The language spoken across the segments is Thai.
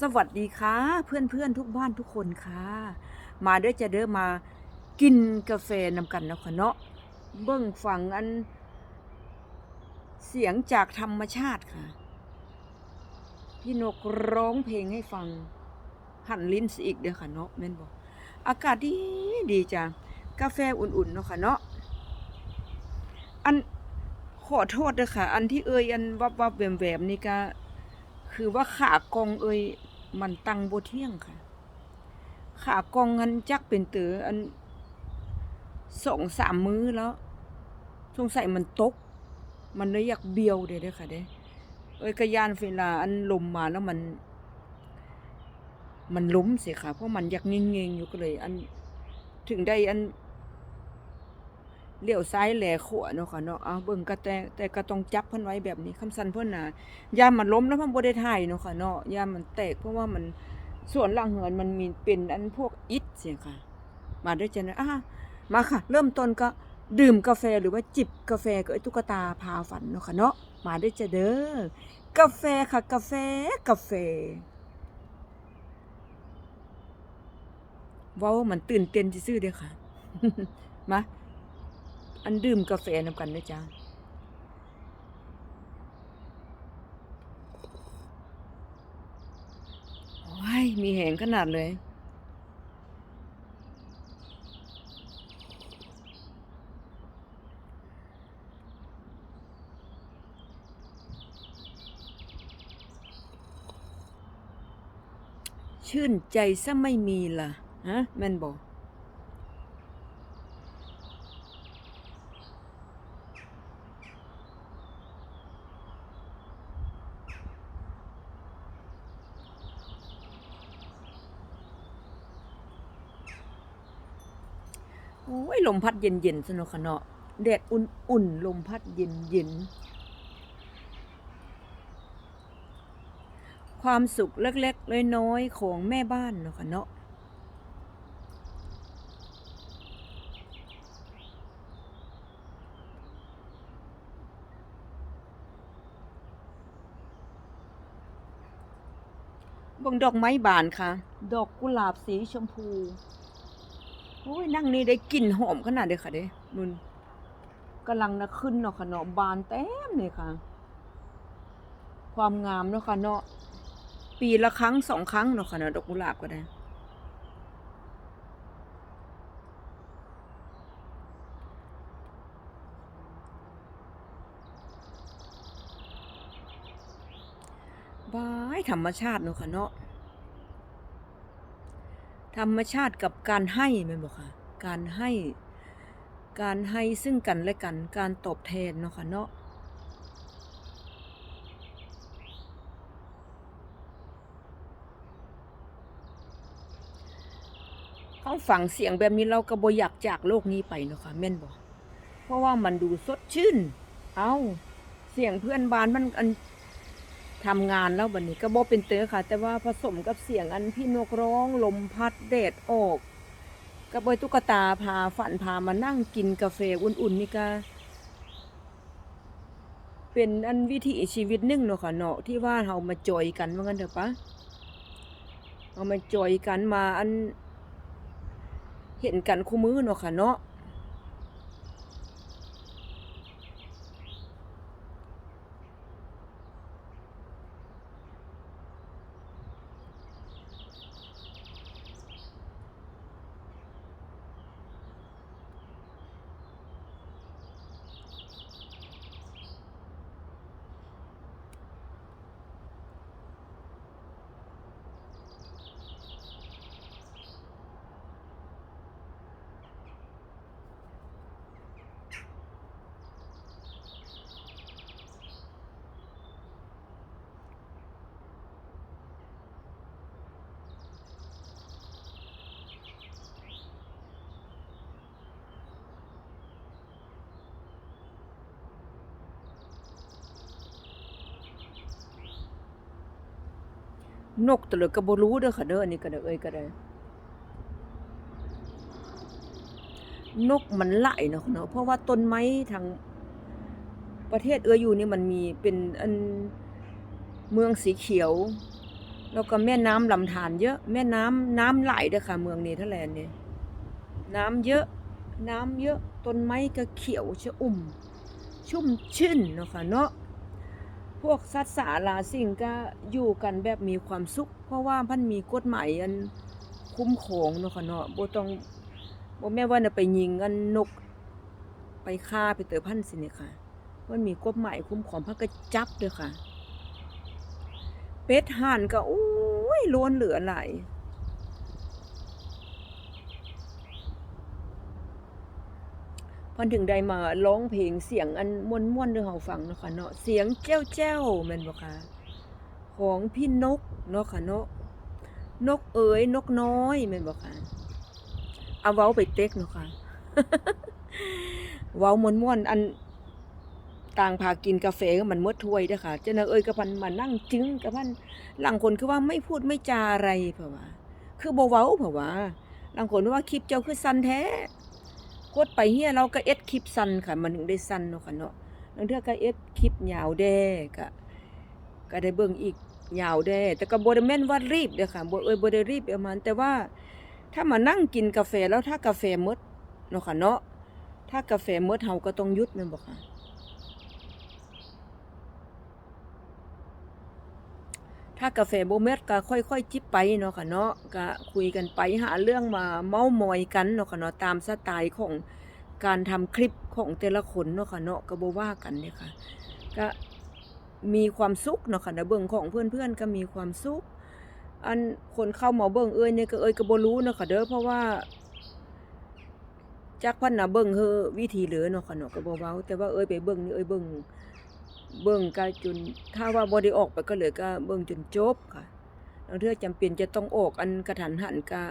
สวัสดีค่ะ เพื่อนๆทุกบ้านทุกคนค่ะ มาเด้อจะเด้อมากินกาแฟนำกันแล้วค่ะเนาะเบิ้องฟังอัน เสียงจากธรรมชาติค่ะ พี่นกร้องเพลงให้ฟัง หันลิ้นอีกเด้อค่ะเนาะแม่นบอกอากาศดีดีจังกาแฟอุ่นๆเนาะค่ะเนาะอันขอโทษเด้อค่ะ อันที่เอ่ยอันวับวับแวมแวมนี่ก็คือว่าขากองเอ่ย มันตังโบเที่ยงค่ะขากองงันจักเป็นเตืออันสองสามมื้อแล้วสงสัยมันตก มันเลยอยากเบียวเด้เด้ค่ะเด้เอ้ยกระยานเวลาอันลมมาแล้วมัน มันล้มเสียค่ะ เพราะมันอยากเงงๆอยู่ก็เลย อันถึงได้อัน เลี้ยวซ้ายแหลขวาเนาะค่ะเนาะเอาเบิ่งก็แต่แต่ก็ต้องจับเพิ่นไว้แบบนี้คำสั่นเพิ่นน่ะยามมันล้มแล้วมันบ่ได้ถ่ายเนาะค่ะเนาะยามมันแตกเพราะว่ามันส่วนหลังเหินมันมีเป็นอันพวกอิฐเสียค่ะ มาด้วยจันอะมาค่ะ เริ่มต้นก็ดื่มกาแฟหรือว่าจิบกาแฟกับไอ้ตุ๊กตาพาฝันเนาะค่ะเนาะมาด้วยจะเด้อกาแฟค่ะกาแฟกาแฟว้าวมันตื่นเต้นซื่อๆเด้อค่ะมา อันดื่มกาแฟนำกันนะจ๊ะโอ้ยมีแหงขนาดเลยชื่นใจซะไม่มีล่ะ ฮะ แม่นบอก ลมพัดเย็นๆสนุกขะเนาะแดดอุ่นๆลมพัดเย็นๆความสุขเล็กๆน้อยๆของแม่บ้านเนาะค่ะเนาะเบิ่งดอกไม้บานค่ะ ดอกกุหลาบสีชมพู โอ้ยนั่งนี่ได้กลิ่นหอมขนาดเด้อค่ะเด้นุนกำลังนะขึ้นเนาะค่ะเนาะบานเต็มเลยค่ะ ความงามเนาะค่ะเนาะปีละครั้งสองครั้งเนาะค่ะเนาะดอกกุหลาบก็ได้บายธรรมชาติเนาะค่ะเนาะ ธรรมชาติกับการให้แม่นบอกค่ะ การให้ การให้ซึ่งกันและกัน การตอบแทนเนาะค่ะเนาะเขาฟังเสียงแบบนี้เราก็บ่อยากจากโลกนี้ไปเนาะค่ะแม่นบอกเพราะว่ามันดูสดชื่น เอาเสียงเพื่อนบ้านมันอัน ทำงานแล้วบัดนี้ก็บ่เป็นเตอค่ะ แต่ว่าผสมกับเสียงอันพี่นกร้องลมพัดแดดออกกับบอยตุ๊กตาพาฝันพามานั่งกินกาแฟอุ่นๆนี่ก็เป็นอันวิถีชีวิตนึ่งเนาะค่ะเนาะที่ว่าเรามาจอยกันว่างั้นเถอะปะเอามาจอยกันมาอัน เห็นกันคู่มือเนาะค่ะเนาะ นกตะเลยก็บ่รู้เด้อค่ะเด้ออันนี้ก็ได้เอ้ยก็ได้นกมันหลเนาะเนาะเพราะว่าต้นไม้ทางประเทศเอื้ออยู่นี่มันมีเป็นอันเมืองสีเขียว แล้วก็แม่น้ำลำธารเยอะ แม่น้ำน้ำไหลเด้อค่ะ เมืองเนเธอร์แลนด์เนี่ยน้ำเยอะ น้ำเยอะต้นไม้ก็เขียวชอุ่ม ชุ่มชื่นเนาะค่ะเนาะ พวกสัตว์สาราสิ่งก็อยู่กันแบบมีความสุข เพราะว่าพันมีกฎหมายอันคุ้มครองเนาะค่ะเนาะบ่ต้องบ่แม่ว่าน่ะไปยิงอันนก ไปฆ่าไปเตอพันธุ์สิเนี่ยค่ะมันมีกฎหมายคุ้มครองพันก็จับเด้อค่ะ เป็ดห่านก็โอ้ยล้วนเหลือหลาย พันถึงได้มาร้องเพลงเสียงอันม่วนๆเด้อเฮาฟังเนาะค่ะเนาะเสียงแจ้วๆแม่นบ่ค่ะของพี่นกเนาะค่ะเนาะนกเอ๋ยนกน้อยแม่นบ่ค่ะเอาเว้าไปเต็กเนาะค่ะเว้าม่วนๆอันต่างพากินกาแฟก็มันมดถ้วยเด้อค่ะเจ้าน่ะเอ้ยกับพันมานั่งจึ้งกับพันหลังคนคือว่าไม่พูดไม่จาอะไรเผื่อว่า คือบ่เว้าเผื่อว่าหลังคนว่าคลิปเจ้าคือสั้นแท้ ดไปเฮียเราก็เอ็ดคลิปสั้นค่ะ มันถึงได้สั้นเนาะค่ะเนาะบางเทื่อก็เอ็ดคลิปยาวแด้ก็ก็ได้เบิ่งอีกยาวแด้แต่ก็บ่ได้แม่นว่ารีบเด้อค่ะบ่เอ้ยบ่ได้รีบประมาณแต่ว่าถ้ามานั่งกินกาแฟแล้วถ้ากาแฟหมดเนาะค่ะเนาะถ้ากาแฟหมดเฮาก็ต้องหยุดแม่นบ่ค่ะ ถ้ากาแฟโบเม็ดก็ค่อยๆ จิบไปเนาะค่ะเนาะก็คุยกันไปหาเรื่องมาเม้ามอยกันเนาะค่ะเนาะตามสไตล์ของการทำคลิปของแต่ละคนเนาะค่ะเนาะก็บว่ากันเนี่ยค่ะก็มีความสุขเนาะค่ะนะเบิ่งของเพื่อนๆก็มีความสุข อันคนเข้ามาเบิ่งเอ้ยเนี่ยก็เอ้ยก็บ่รู้เนาะค่ะเด้อเพราะว่าจักพันนะเบิ่งเฮอวิธีเหลือเนาะค่ะเนาะก็บ่เว้าแต่ว่าเอ้ยไปเบิ่งนี่เอ้ยเบิ่ง เบิ่งก็จนถ้าว่าบ่ได้ออกไปก็เหลือก็เบิ่งจนจบค่ะบางเทื่อจำเป็นจะต้องออกอันกระทันหันก็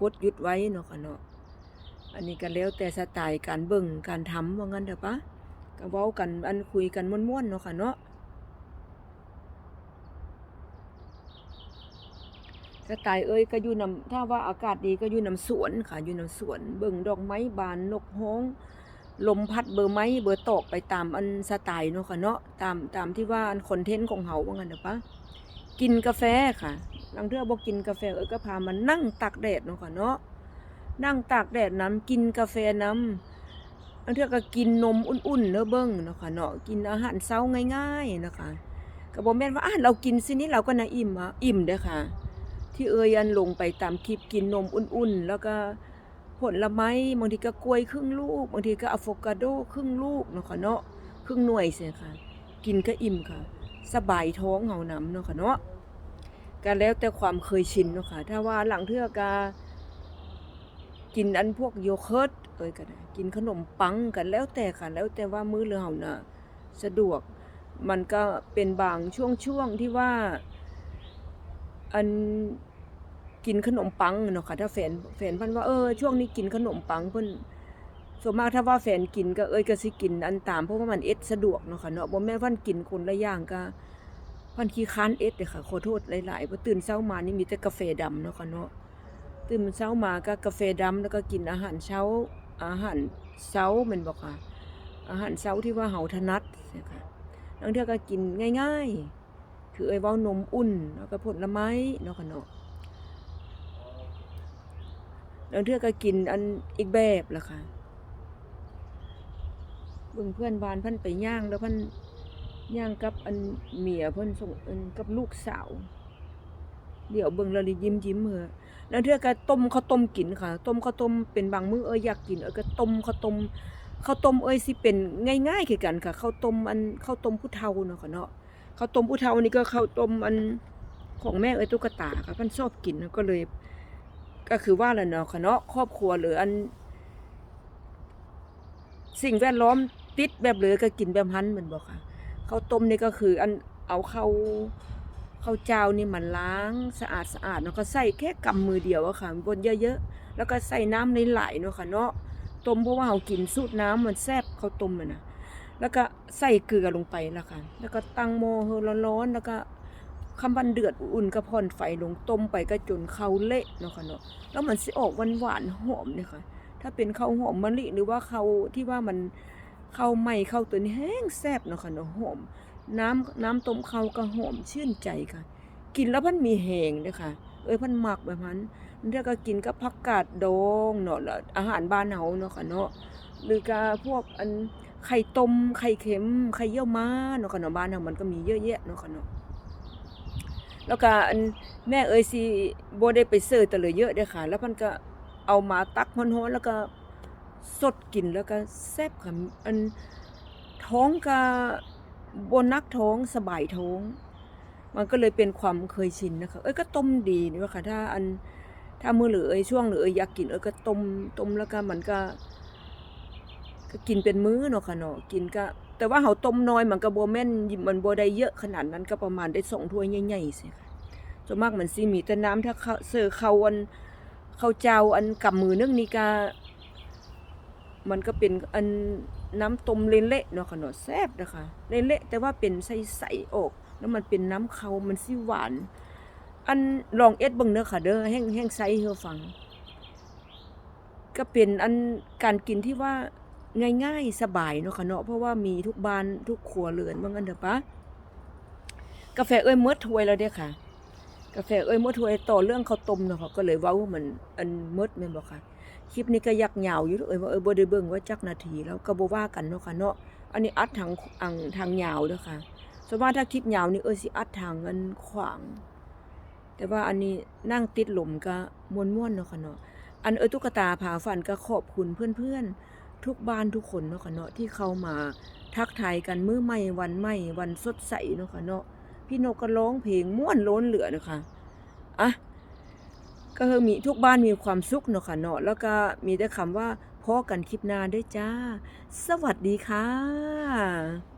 กดหยุดไว้เนาะค่ะเนาะอันนี้ก็แล้วแต่สไตล์การเบิ่งการทำว่างั้นเถอะปะก็เว้ากันอันคุยกันม่วนๆเนาะค่ะเนาะสไตล์เอ้ยก็อยู่นำถ้าว่าอากาศดีก็อยู่นำสวนค่ะอยู่นำสวนเบิ่งดอกไม้บานนกฮ้อง ลมพัดเบอร์ไม้เบอร์ตอกไปตามอันสไตล์เนาะค่ะเนาะตามตามที่ว่าอันคอนเทนต์ของเฮาว่างั้นเด้อปะกินกาแฟค่ะลังเทื่อบ่กินกาแฟเอ้ยก็พามันนั่งตากแดดเนาะค่ะเนาะนั่งตากแดดน้ำกินกาแฟน้ำลังเทื่อก็กินนมอุ่นๆเด้อเบิ่งเนาะค่ะเนาะกินอาหารเช้าง่าย ๆนะคะก็บ่แม่นว่าอะเรากินสินี้เราก็น่าอิ่มอะอิ่มเด้อค่ะ ที่เอ้ยอันลงไปตามคลิปกินนมอุ่นๆ แล้วก็ ผลไม้บางทีก็กล้วยครึ่งลูกบางทีก็อะโฟคาโดครึ่งลูกเนาะค่ะเนาะครึ่งหน่วยเสียค่ะ กินก็อิ่มค่ะ สบายท้องเฮาหนำเนาะค่ะเนาะก็แล้วแต่ความเคยชินเนาะค่ะ ถ้าว่าหลังเทื่อกากินอันพวกโยเกิร์ตเอ้ยก็ได้กินขนมปังกันแล้วแต่ค่ะ แล้วแต่ว่ามื้อเรือเฮาน่ะสะดวกมันก็เป็นบางช่วงๆที่ว่าอัน กินขนมปังเนาะค่ะถ้าแฟนแฟนเพิ่นว่าเออช่วงนี้กินขนมปังเพิ่นส่วนมากถ้าว่าแฟนกินก็เอ้ยก็สิกินอันตามเพราะว่ามันเอ็ดสะดวกเนาะค่ะเนาะบ่แม่นว่ากินคนละอย่างก็เพิ่นขี้ค้านเอ็ดเด้ค่ะขอโทษหลายๆเพราะตื่นเช้ามานี่มีแต่กาแฟดำเนาะค่ะเนาะตื่นเช้ามาก็กาแฟดำแล้วก็กินอาหารเช้าอาหารเช้าแม่นบ่ค่ะ อาหารเช้าที่ว่าเฮาถนัดนี่ยค่ะบางเทื่อก็กินง่าย ๆ คือเอ้ยเว้านมอุ่นแล้วก็ผลไม้เนาะค่ะเนาะ แล้วเทือก็กินอันอีกแบบล่ะค่ะเบิ่งเพื่อนบ้านเพิ่นไปย่างแล้วเพิ่นย่างกับอันเมียเพิ่นส่งอันกับลูกสาว เดี๋ยวเบิ่งแล้วเลยยิ้มยิ้มเหอะแล้วเทือก็ต้มข้าวต้มกินค่ะ ต้มข้าวต้มเป็นบางมื้อเอ้ยอยากกินเอ้ยก็ต้มข้าวต้มข้าวต้มเอ้ยสิเป็นง่ายๆคือกันค่ะข้าวต้มอันข้าวต้มผู้เฒ่าเนาะค่ะเนาะข้าวต้มผู้เฒ่านี่ก็ข้าวต้มอันของแม่เอ้ยตุ๊กตาค่ะเพิ่นชอบกินก็เลย ก็คือว่าแหละเนาะค่ะเนาะครอบครัวหรืออัน สิ่งแวดล้อมติดแบบเหลือก็กินแบบหันแมันบอกค่ะข้าวต้มนี่ก็คือ อันเอาข้าวข้าวเจ้านี่มันล้างสะอาดสะอาดเนาะก็ใส่แค่กำมือเดียวอะค่ะบนเยอะๆแล้วก็ใส่น้ำในไหลายๆเนาะค่ะเนาะต้มเพราะว่าเรากินสูตรน้ำมันแซ่บข้าวต้มมันนะแล้วก็ใส่เกลือลงไปและค่ะแล้วก็ตั้งหม้อเฮอร้อนๆแล้วก็ คำบันเดือดอุ่นก็ผ่อนไฟลงต้มไปก็จนเข้าเละเนาะค่ะเนาะแล้วมันสิออกหวานหวานหอมเนี่ยค่ะ ถ้าเป็นข้าวหอมมะลิหรือว่าข้าวที่ว่ามันข้าวไหม้ข้าวตัวนี้แห้งแซ่บเนาะค่ะเนาะหอม น้ำน้ำต้มข้าวก็หอมชื่นใจค่ะ กินแล้วมันมีแหงเด้อค่ะ เอ้ยพันหมักแบบนั้นแล้วก็กินกับผักกาดดองเนาะแล้วอาหารบ้านเฮาเนาะค่ะเนาะหรือก็พวกอันไข่ต้มไข่เค็มไข่เยี่ยวม้าเนาะค่ะเนาะบ้านเฮามันก็มีเยอะแยะเนาะค่ะเนาะ แล้วก็อันแม่เอ้ยสิบ่ได้ไปเสิร์ชแต่เลยเยอะเด้อค่ะ แล้วเพิ่นก็เอามาตักร้อนๆแล้วก็สดกินแล้วก็แซ่บค่ะอันท้องก็บ่หนักท้องสบายท้อง มันก็เลยเป็นความเคยชินนะคะ เอ้ยก็ต้มดีนี่ว่าค่ะ ถ้าอันถ้ามื้อหรือเอ้ยช่วงเหรือเอ้ยอยากกินเอ้ยก็ต้มต้มแล้วก็มันก็ ก็กินเป็นมื้อเนาะค่ะเนาะกินก็ แต่ว่าเฮาต้มน้อยมันก็บ่แม่นมันบ่ได้เยอะขนาดนั้นก็ประมาณได้2ถ้วยใหญ่ๆสิค่ะส่วนมากมันสิมีแต่น้ำถ้าข้าเสิร์ฟข้าวอันเขาเจ้าอันกำมือนึงนี่ก็มันก็เป็นอันน้ำต้มเละๆเนาะคะเนาะแซ่บนะคะเละๆแต่ว่าเป็นใสๆออก แล้วมันเป็นน้ำเขามันสิหวาน อันลองเอ็ดบิ่งเด้อค่ะเด้อแห้งแห้งไซให้เราฟัง ก็เป็นอันการกินที่ว่า ง่ายๆ สบายเนาะค่ะเนาะเพราะว่ามีทุกบ้านทุกครัวเรือนว่างั้นเถอะปะกาแฟเอ้ยเมื่อถ้วยแล้วเด้อค่ะ กาแฟเอ้ยเมื่อถ้วยต่อเรื่องข้าวต้มเนาะค่ะก็เลยว้าว่ามันอันเมื่อแม่นบ่ค่ะคลิปนี้ก็ยักยาวอยู่เอ้ยว่าเอ้ยบ่ได้เบิ่งว่าจักนาทีแล้วก็บ่ว่ากันเนาะค่ะเนาะอันนี้อัดทางอังทางยาวเด้อค่ะส่วนมากถ้าคลิปยาวนี่เออสิอัดทางเงินขวาง แต่ว่าอันนี้นั่งติดลมก็ม่วนๆเนาะค่ะเนาะอันเออตุ๊กตาผาฝันก็ขอบคุณเพื่อนๆ ทุกบ้านทุกคนเนาะค่ะเนาะที่เข้ามาทักทายกันมื้อใหม่วันใหม่วันสดใสเนาะค่ะเนาะพี่นกก็ร้องเพลงม่วนล้นเหลือเนาะค่ะอะก็คือมีทุกบ้านมีความสุขเนาะค่ะเนาะแล้วก็มีแต่คำว่าพอกันคลิปหน้าด้วยจ้า สวัสดีค่ะ